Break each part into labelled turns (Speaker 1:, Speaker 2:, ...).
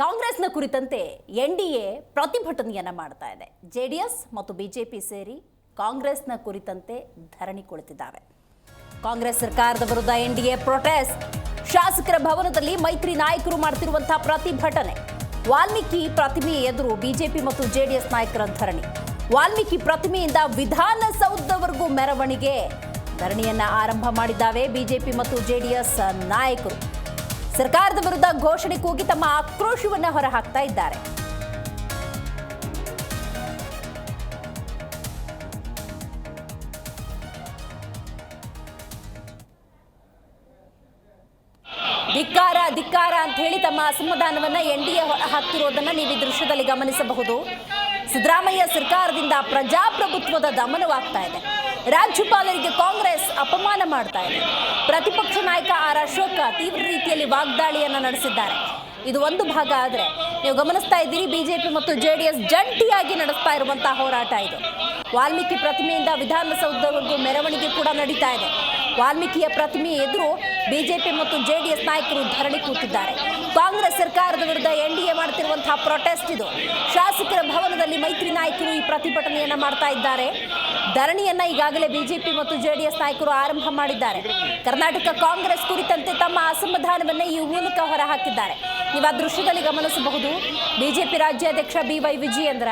Speaker 1: ಕಾಂಗ್ರೆಸ್ನ ಕುರಿತಂತೆ N D A ಪ್ರತಿಭಟನೆಯನ್ನ ಮಾಡ್ತಾ ಇದೆ. ಜೆಡಿಎಸ್ ಮತ್ತು ಬಿಜೆಪಿ ಸೇರಿ ಕಾಂಗ್ರೆಸ್ನ ಕುರಿತಂತೆ ಧರಣಿ ಕುಳಿತಿದ್ದಾವೆ. ಕಾಂಗ್ರೆಸ್ ಸರ್ಕಾರದ ವಿರುದ್ಧ ಎನ್ ಡಿ ಎ ಪ್ರೊಟೆಸ್ಟ್. ಶಾಸಕರ ಭವನದಲ್ಲಿ ಮೈತ್ರಿ ನಾಯಕರು ಮಾಡ್ತಿರುವಂತಹ ಪ್ರತಿಭಟನೆ. ವಾಲ್ಮೀಕಿ ಪ್ರತಿಮೆ ಎದುರು ಬಿಜೆಪಿ ಮತ್ತು ಜೆಡಿಎಸ್ ನಾಯಕರ ಧರಣಿ. ವಾಲ್ಮೀಕಿ ಪ್ರತಿಮೆಯಿಂದ ವಿಧಾನಸೌಧವರೆಗೂ ಮೆರವಣಿಗೆ. ಧರಣಿಯನ್ನ ಆರಂಭ ಮಾಡಿದ್ದಾವೆ ಬಿಜೆಪಿ ಮತ್ತು ಜೆಡಿಎಸ್ ನಾಯಕರು. ಸರ್ಕಾರದ ವಿರುದ್ಧ ಘೋಷಣೆ ಕೂಗಿ ತಮ್ಮ ಆಕ್ರೋಶವನ್ನ ಹೊರಹಾಕ್ತಾ ಇದ್ದಾರೆ. ಧಿಕ್ಕಾರ ಧಿಕ್ಕಾರ ಅಂತ ಹೇಳಿ ತಮ್ಮ ಅಸಮಾಧಾನವನ್ನ ಎನ್ ಡಿ ಎ ಹಾಕ್ತಿರೋದನ್ನ ನೀವು ಈ ದೃಶ್ಯದಲ್ಲಿ ಗಮನಿಸಬಹುದು. ಸಿದ್ದರಾಮಯ್ಯ ಸರ್ಕಾರದಿಂದ ಪ್ರಜಾಪ್ರಭುತ್ವದ ದಮನವಾಗ್ತಾ ಇದೆ. ರಾಜ್ಯಪಾಲರಿಗೆ ಕಾಂಗ್ರೆಸ್ ಅಪಮಾನ ಮಾಡ್ತಾ ಇದೆ. ಪ್ರತಿಪಕ್ಷ ನಾಯಕ ಆರ್ ಅಶೋಕ ತೀವ್ರ ರೀತಿಯಲ್ಲಿ ವಾಗ್ದಾಳಿಯನ್ನ ನಡೆಸಿದ್ದಾರೆ. ಇದು ಒಂದು ಭಾಗ ಆದರೆ ನೀವು ಗಮನಿಸ್ತಾ ಇದ್ದೀರಿ, ಬಿಜೆಪಿ ಮತ್ತು ಜೆ ಡಿ ಎಸ್ ಜಂಟಿಯಾಗಿ ನಡೆಸ್ತಾ ಇರುವಂತಹ ಹೋರಾಟ ಇದು. ವಾಲ್ಮೀಕಿ ಪ್ರತಿಮೆಯಿಂದ ವಿಧಾನಸೌಧವರೆಗೂ ಮೆರವಣಿಗೆ ಕೂಡ ನಡೀತಾ ಇದೆ. ವಾಲ್ಮೀಕಿಯ ಪ್ರತಿಮೆ ಎದುರು ಬಿಜೆಪಿ ಮತ್ತು ಜೆಡಿಎಸ್ ನಾಯಕರು ಧರಣಿ ಕೂತಿದ್ದಾರೆ. ಕಾಂಗ್ರೆಸ್ ಸರ್ಕಾರದ ವಿರುದ್ಧ ಎನ್ ಡಿ ಎ ಮಾಡ್ತಿರುವಂತಹ ಪ್ರೊಟೆಸ್ಟ್ ಇದು. ಶಾಸಕರ ಭವನದಲ್ಲಿ ಮೈತ್ರಿ ನಾಯಕರು ಈ ಪ್ರತಿಭಟನೆಯನ್ನು ಮಾಡ್ತಾ ಇದ್ದಾರೆ. ಧರಣಿಯನ್ನ ಈಗಾಗಲೇ ಬಿಜೆಪಿ ಮತ್ತು ಜೆಡಿಎಸ್ ನಾಯಕರು ಆರಂಭ ಮಾಡಿದ್ದಾರೆ. ಕರ್ನಾಟಕ ಕಾಂಗ್ರೆಸ್ ಕುರಿತಂತೆ ತಮ್ಮ ಅಸಮಾಧಾನವನ್ನ ಈ ಮೂಲಕ ಹೊರಹಾಕಿದ್ದಾರೆ. ನೀವು ಆ ದೃಶ್ಯದಲ್ಲಿ ಗಮನಿಸಬಹುದು. ಬಿಜೆಪಿ ರಾಜ್ಯಾಧ್ಯಕ್ಷ ಬಿ ವೈ ವಿಜಯೇಂದ್ರ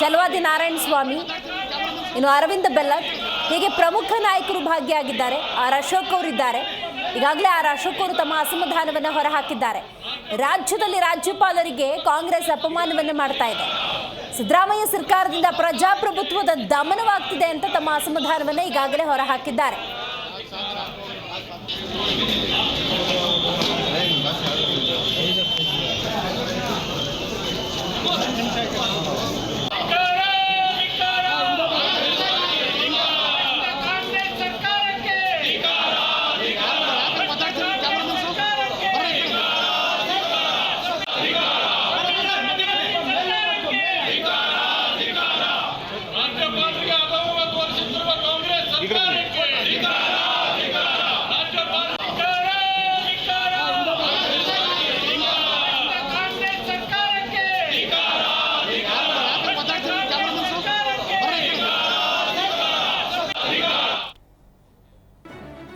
Speaker 1: ಚಲವಾದಿ ನಾರಾಯಣ ಸ್ವಾಮಿ ಇನ್ನು ಅರವಿಂದ ಬೆಲ್ಲದ್ ಹೀಗೆ ಪ್ರಮುಖ ನಾಯಕರು ಭಾಗಿಯಾಗಿದ್ದಾರೆ. ಆರ್ ಅಶೋಕ್ ಅವರಿದ್ದಾರೆ. ಈಗಾಗಲೇ ಆರ್ ಅಶೋಕ್ ಅವರು ತಮ್ಮ ಅಸಮಾಧಾನವನ್ನು ಹೊರಹಾಕಿದ್ದಾರೆ. ರಾಜ್ಯದಲ್ಲಿ ರಾಜ್ಯಪಾಲರಿಗೆ ಕಾಂಗ್ರೆಸ್ ಅಪಮಾನವನ್ನು ಮಾಡ್ತಾ ಇದೆ. ಸಿದ್ದರಾಮಯ್ಯ ಸರ್ಕಾರದಿಂದ ಪ್ರಜಾಪ್ರಭುತ್ವದ ದಮನವಾಗ್ತಿದೆ ಅಂತ ತಮ್ಮ ಅಸಮಾಧಾನವನ್ನು ಈಗಾಗಲೇ ಹೊರಹಾಕಿದ್ದಾರೆ.